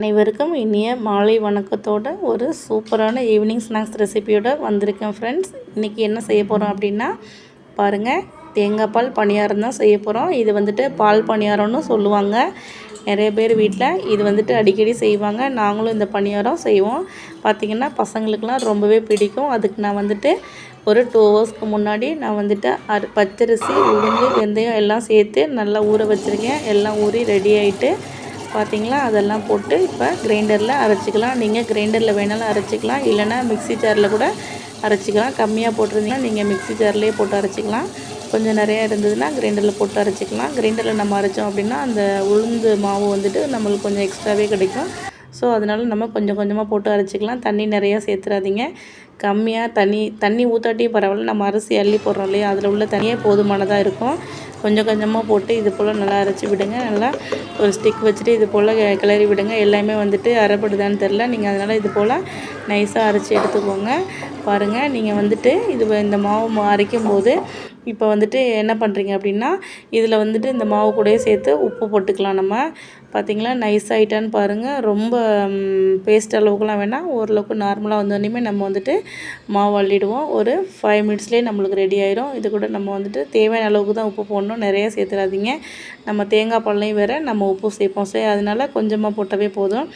அனைவருக்கும் இனிய மாலை வணக்கத்தோட ஒரு சூப்பரான ஈவினிங் ஸ்நாக்ஸ் ரெசிபியோட வந்திருக்கேன் ஃப்ரெண்ட்ஸ் இன்றைக்கி என்ன செய்ய போகிறோம் அப்படின்னா பாருங்கள் தேங்காய் பால் பணியாரம் தான் செய்ய போகிறோம் இது வந்துட்டு பால் பணியாரம்னு சொல்லுவாங்க. நிறைய பேர் வீட்டில் இது வந்துட்டு அடிக்கடி செய்வாங்க. நாங்களும் இந்த பணியாரம் செய்வோம். பார்த்திங்கன்னா பசங்களுக்கெலாம் ரொம்பவே பிடிக்கும். அதுக்கு நான் வந்துட்டு ஒரு டூ ஹவர்ஸ்க்கு முன்னாடி நான் வந்துட்டு அரி பச்சரிசி உளுந்து வெந்தயம் எல்லாம் சேர்த்து நல்லா ஊற வச்சுருக்கேன். எல்லாம் ஊறி ரெடி ஆகிட்டு பார்த்தீங்களா? அதெல்லாம் போட்டு இப்போ கிரைண்டரில் அரைச்சிக்கலாம். நீங்கள் கிரைண்டரில் வேணாலும் அரைச்சிக்கலாம். இல்லைனா மிக்ஸி ஜாரில் கூட அரைச்சிக்கலாம். கம்மியாக போட்டிருந்தீங்கன்னா நீங்கள் மிக்ஸி ஜார்லேயே போட்டு அரைச்சிக்கலாம். கொஞ்சம் நிறையா இருந்ததுன்னா கிரைண்டரில் போட்டு அரைச்சிக்கலாம். கிரைண்டரில் நம்ம அரைச்சோம் அப்படின்னா அந்த உளுந்து மாவு வந்துட்டு நம்மளுக்கு கொஞ்சம் எக்ஸ்ட்ராவே கிடைக்கும். ஸோ அதனால் நம்ம கொஞ்சம் கொஞ்சமாக போட்டு அரைச்சிக்கலாம். தண்ணி நிறையா சேர்த்துறாதீங்க. கம்மியாக தண்ணி தண்ணி ஊற்றாட்டியும் பரவாயில்ல. நம்ம அரிசி அள்ளி போடுறோம் இல்லையா? அதில் உள்ள தண்ணியே போதுமானதாக இருக்கும். கொஞ்சம் கொஞ்சமாக போட்டு இது போல் நல்லா அரைச்சி விடுங்க. நல்லா ஒரு ஸ்டிக் வச்சுட்டு இது போல் கிளறி விடுங்க. எல்லாமே வந்துட்டு அரைப்படுதான்னு தெரில நீங்கள் அதனால் இது போல் நைஸாக அரைச்சி எடுத்துக்கோங்க. பாருங்கள் நீங்கள் வந்துட்டு இது இந்த மாவு அரைக்கும் போது இப்போ வந்துட்டு என்ன பண்ணுறீங்க அப்படின்னா இதில் வந்துட்டு இந்த மாவு கூடயே சேர்த்து உப்பு போட்டுக்கலாம் நம்ம. பார்த்திங்களா நைஸ் ஆகிட்டான்னு பாருங்கள் ரொம்ப பேஸ்ட் அளவுக்குலாம் வேணால் ஓரளவுக்கு நார்மலாக வந்தோடனே நம்ம வந்துட்டு மாவு அள்ளிடுவோம். ஒரு ஃபைவ் மினிட்ஸ்லேயே நம்மளுக்கு ரெடி ஆயிரும். இது கூட நம்ம வந்துட்டு தேவையான அளவுக்கு தான் உப்பு போடணும். நிறைய சேர்த்துடாதீங்க நம்ம தேங்காய் பால்லையும் வேறு நம்ம உப்பு சேர்ப்போம். சரி அதனால் கொஞ்சமாக போட்டவே போதும்.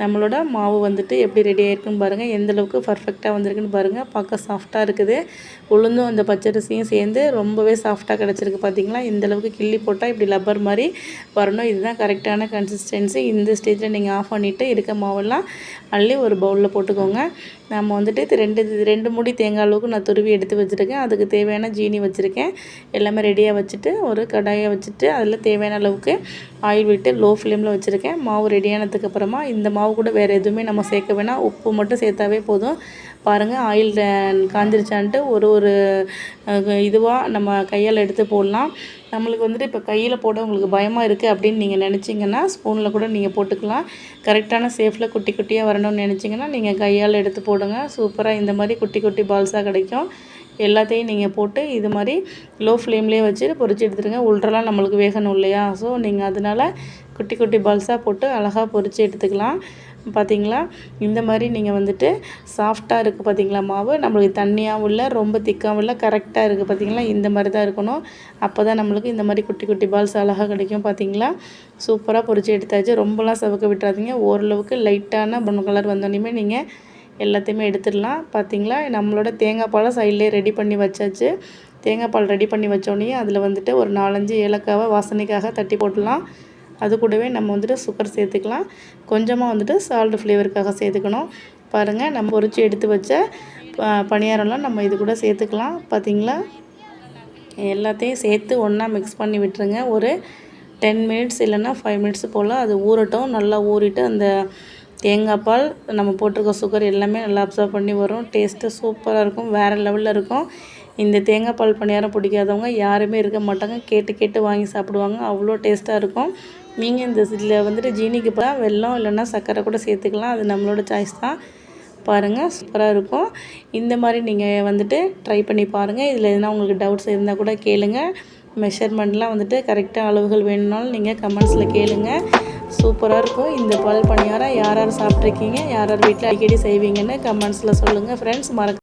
நம்மளோட மாவு வந்துட்டு எப்படி ரெடி ஆகிருக்குன்னு பாருங்கள் எந்தளவுக்கு பர்ஃபெக்டாக வந்திருக்குன்னு பாருங்கள் பார்க்க சாஃப்டாக இருக்குது. உளுந்தும் அந்த பச்சரிசியும் சேர்ந்து ரொம்பவே சாஃப்டாக கிடச்சிருக்கு பார்த்தீங்களா இந்தளவுக்கு கிள்ளி போட்டால் இப்படி லப்பர் மாதிரி வரணும். இதுதான் கரெக்டான கன்சிஸ்டன்சி இந்த ஸ்டேஜில் நீங்கள் ஆஃப் பண்ணிவிட்டு இருக்க மாவெல்லாம் அள்ளி ஒரு பவுலில் போட்டுக்கோங்க. நம்ம வந்துட்டு ரெண்டு ரெண்டு முடி தேங்காய் அளவுக்கு நான் துருவி எடுத்து வச்சுருக்கேன். அதுக்கு தேவையான ஜீனி வச்சுருக்கேன். எல்லாமே ரெடியாக வச்சுட்டு ஒரு கடாயை வச்சுட்டு அதில் தேவையான அளவுக்கு ஆயில் விட்டு லோ ஃப்ளேமில் வச்சுருக்கேன். மாவு ரெடியானதுக்கப்புறமா இந்த மாவு கூட வேறு எதுவுமே நம்ம சேர்க்க வேணாம். உப்பு மட்டும் சேர்த்தாவே போதும். பாருங்கள் ஆயில் காஞ்சிருச்சான்ட்டு ஒரு ஒரு இதுவாக நம்ம கையால் எடுத்து போடலாம். நம்மளுக்கு வந்துட்டு இப்போ கையில் போட உங்களுக்கு பயமாக இருக்குது அப்படின்னு நீங்கள் நினச்சிங்கன்னா ஸ்பூனில் கூட நீங்கள் போட்டுக்கலாம். கரெக்டான சேஃபில் குட்டி குட்டியாக வரணும்னு நினச்சிங்கன்னா நீங்கள் கையால் எடுத்து போடுங்க. சூப்பராக இந்த மாதிரி குட்டி குட்டி பால்ஸாக கிடைக்கும். எல்லாத்தையும் நீங்கள் போட்டு இது மாதிரி லோ ஃப்ளேம்லேயே வச்சு பொறிச்சு எடுத்துருங்க. உள்றலாம் நம்மளுக்கு வேகணும் இல்லையா? ஸோ நீங்கள் அதனால் குட்டி குட்டி பால்ஸாக போட்டு அழகாக பொறிச்சு எடுத்துக்கலாம். பார்த்தீங்களா இந்த மாதிரி நீங்கள் வந்துட்டு சாஃப்டாக இருக்குது பார்த்தீங்களா மாவு? நம்மளுக்கு தண்ணியாகவும் இல்லை ரொம்ப திக்காகவும் இல்லை கரெக்டாக இருக்குது பார்த்தீங்களா இந்த மாதிரி தான் இருக்கணும். அப்போ தான் நம்மளுக்கு இந்த மாதிரி குட்டி குட்டி பால்ஸ் அழகாக கிடைக்கும் பார்த்தீங்களா சூப்பராக பொறிச்சு எடுத்தாச்சு. ரொம்பலாம் சவுக்க விட்டுறாதீங்க. ஓரளவுக்கு லைட்டான பொண்ணு கலர் வந்தோடனே நீங்கள் எல்லாத்தையுமே எடுத்துடலாம். பார்த்தீங்களா நம்மளோட தேங்காய் பாலை சைட்லேயே ரெடி பண்ணி வச்சாச்சு. தேங்காய் பால் ரெடி பண்ணி வச்சோடனே அதில் வந்துட்டு ஒரு நாலஞ்சு ஏலக்காவை வாசனைக்காக தட்டி போட்டுடலாம். அது கூடவே நம்ம வந்துட்டு சுகர் சேர்த்துக்கலாம். கொஞ்சமாக வந்துட்டு சால்ட் ஃப்ளேவருக்காக சேர்த்துக்கணும். பாருங்கள் நம்ம பொறிச்சு எடுத்து வச்ச பணியாரம்லாம் நம்ம இது கூட சேர்த்துக்கலாம். பார்த்திங்களா எல்லாத்தையும் சேர்த்து ஒன்றா மிக்ஸ் பண்ணி விட்டுருங்க. ஒரு டென் மினிட்ஸ் இல்லைன்னா ஃபைவ் மினிட்ஸ் போல் அது ஊறட்டும். நல்லா ஊறிட்டு அந்த தேங்காய் பால் நம்ம போட்டிருக்க சுகர் எல்லாமே நல்லா அப்சர்வ் பண்ணி வரும். டேஸ்ட்டு சூப்பராக இருக்கும். வேறு லெவலில் இருக்கும். இந்த தேங்காய் பால் பணியாரம் பிடிக்காதவங்க யாருமே இருக்க மாட்டாங்க. கேட்டு கேட்டு வாங்கி சாப்பிடுவாங்க. அவ்வளோ டேஸ்ட்டாக இருக்கும். நீங்கள் இந்த இதில் வந்துட்டு ஜீனிக்கு பதிலாக வெல்லம் இல்லைன்னா சர்க்கரை கூட சேர்த்துக்கலாம். அது நம்மளோட சாய்ஸ் தான். பாருங்கள் சூப்பராக இருக்கும். இந்த மாதிரி நீங்கள் வந்துட்டு ட்ரை பண்ணி பாருங்கள் இதில் எதுனா உங்களுக்கு டவுட்ஸ் இருந்தால் கூட கேளுங்கள் மெஷர்மெண்ட்லாம் வந்துட்டு கரெக்டாக அளவுகள் வேணும்னாலும் நீங்கள் கமெண்ட்ஸில் கேளுங்கள் சூப்பராக இருக்கும். இந்த பால் பணியாரம் யார் யார் சாப்பிட்ருக்கீங்க யார் யார் வீட்டில் அடிக்கடி செய்வீங்கன்னு கமெண்ட்ஸில் சொல்லுங்கள் ஃப்ரெண்ட்ஸ் மறக்க